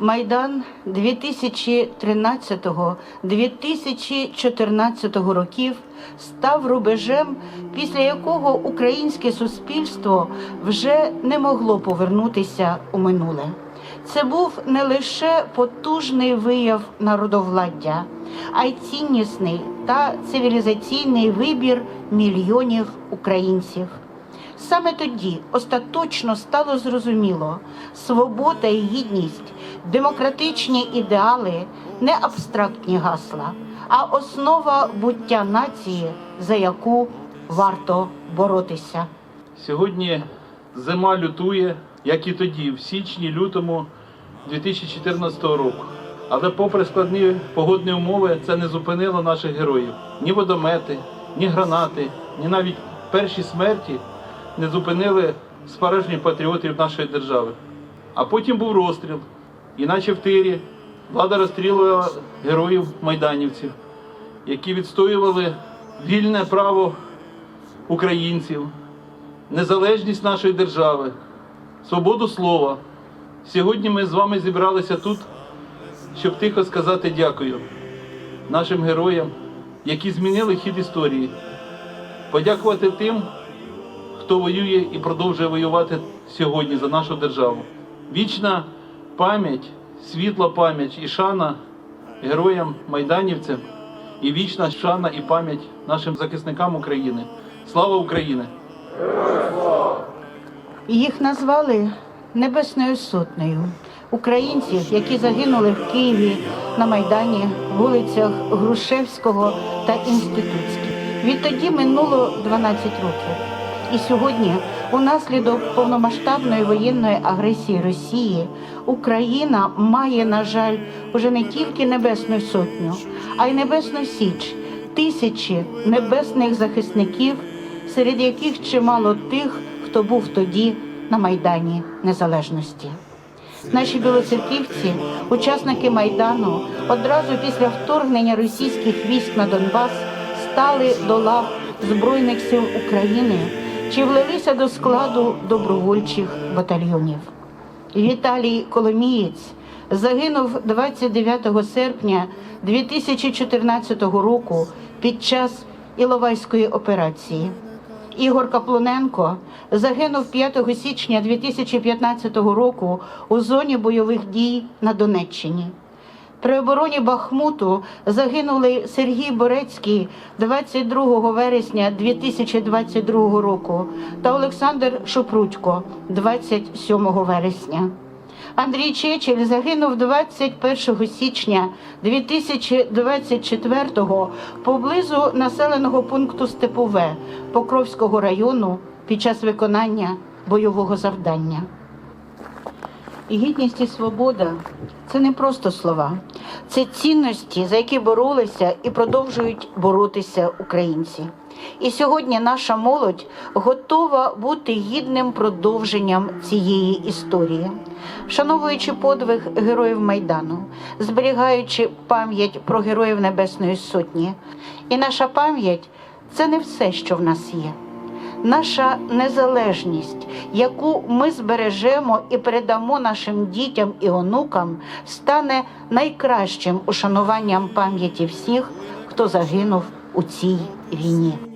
Майдан 2013-2014 років став рубежем, після якого українське суспільство вже не могло повернутися у минуле. Це був не лише потужний вияв народовладдя, а й ціннісний та цивілізаційний вибір мільйонів українців. Саме тоді остаточно стало зрозуміло, свобода і гідність, демократичні ідеали не абстрактні гасла, а основа буття нації, за яку варто боротися. Сьогодні зима лютує, як і тоді, в січні-лютому 2014 року. Але попри складні погодні умови, це не зупинило наших героїв. Ні водомети, ні гранати, ні навіть перші смерті не зупинили справжніх патріотів нашої держави. А потім був розстріл, іначе в тирі влада розстрілювала героїв майданівців, які відстоювали вільне право українців, незалежність нашої держави, свободу слова. Сьогодні ми з вами зібралися тут, щоб тихо сказати дякую нашим героям, які змінили хід історії. Подякувати тим, хто воює і продовжує воювати сьогодні за нашу державу. Вічна пам'ять, світла пам'ять і шана героям майданівцям, і вічна шана і пам'ять нашим захисникам України. Слава Україні! Їх назвали Небесною Сотнею. Українців, які загинули в Києві на Майдані, вулицях Грушевського та Інститутській. Відтоді минуло 12 років. І сьогодні, унаслідок повномасштабної воєнної агресії Росії, Україна має, на жаль, уже не тільки Небесну Сотню, а й Небесну Січ, тисячі небесних захисників, серед яких чимало тих, хто був тоді на Майдані Незалежності. Наші білоцерківці, учасники Майдану, одразу після вторгнення російських військ на Донбас стали до лав Збройних сил України чи влилися до складу добровольчих батальйонів. Віталій Коломієць загинув 29 серпня 2014 року під час Іловайської операції. Ігор Каплуненко загинув 5 січня 2015 року у зоні бойових дій на Донеччині. При обороні Бахмуту загинули Сергій Борецький 22 вересня 2022 року та Олександр Шупрутько 27 вересня. Андрій Чечель загинув 21 січня 2024-го поблизу населеного пункту Степове Покровського району під час виконання бойового завдання. І гідність і свобода це не просто слова, це цінності, за які боролися і продовжують боротися українці. І сьогодні наша молодь готова бути гідним продовженням цієї історії, вшановуючи подвиг героїв Майдану, зберігаючи пам'ять про героїв Небесної Сотні. І наша пам'ять це не все, що в нас є наша незалежність, яку ми збережемо і передамо нашим дітям і онукам, стане найкращим ушануванням пам'яті всіх, хто загинув у цій війні.